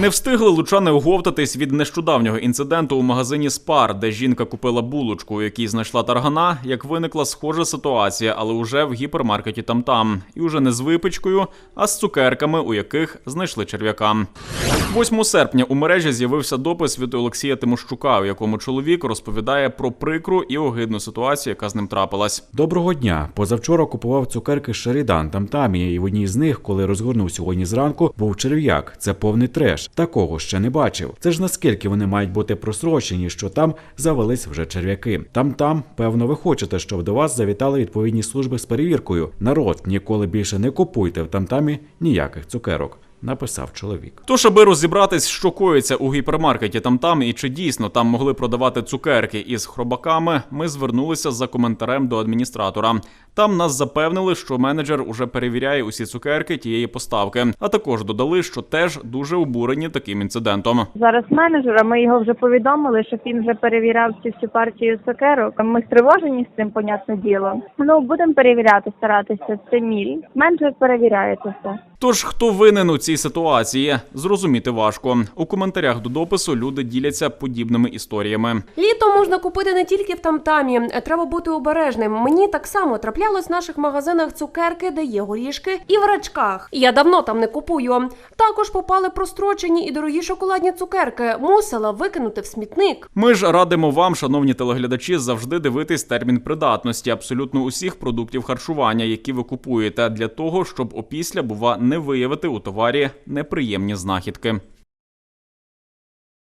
Не встигли лучани оговтатись від нещодавнього інциденту у магазині Спар, де жінка купила булочку, у якій знайшла таргана, як виникла схожа ситуація, але уже в гіпермаркеті там-там. І уже не з випічкою, а з цукерками, у яких знайшли черв'яка. 8 серпня у мережі з'явився допис від Олексія Тимощука, у якому чоловік розповідає про прикру і огидну ситуацію, яка з ним трапилась. Доброго дня. Позавчора купував цукерки Шерідан там тамі, і в одній з них, коли розгорнув сьогодні зранку, був черв'як. Це повний треш. Такого ще не бачив. Це ж наскільки вони мають бути просрочені, що там завелись вже черв'яки. Там там, певно, ви хочете, щоб до вас завітали відповідні служби з перевіркою. Народ, ніколи більше не купуйте в тамтамі ніяких цукерок. Написав чоловік. Тож, аби розібратись, що коїться у гіпермаркеті там-там і чи дійсно там могли продавати цукерки із хробаками, ми звернулися за коментарем до адміністратора. Там нас запевнили, що менеджер уже перевіряє усі цукерки тієї поставки, а також додали, що теж дуже обурені таким інцидентом. Зараз менеджера ми його вже повідомили, щоб він вже перевіряв цю всю партію цукерок. Ми стривожені з цим, понятне діло. Ну будемо перевіряти, старатися. Це міль. Менеджер перевіряє це все. Тож, хто винен у цій ситуації, зрозуміти важко. У коментарях до допису люди діляться подібними історіями. Літо можна купити не тільки в тамтамі. Треба бути обережним. Мені так само траплялось в наших магазинах цукерки, де є горішки, і в рачках. Я давно там не купую. Також попали прострочені і дорогі шоколадні цукерки. Мусила викинути в смітник. Ми ж радимо вам, шановні телеглядачі, завжди дивитись термін придатності абсолютно усіх продуктів харчування, які ви купуєте, для того, щоб опісля бува не виявити у товарі неприємні знахідки.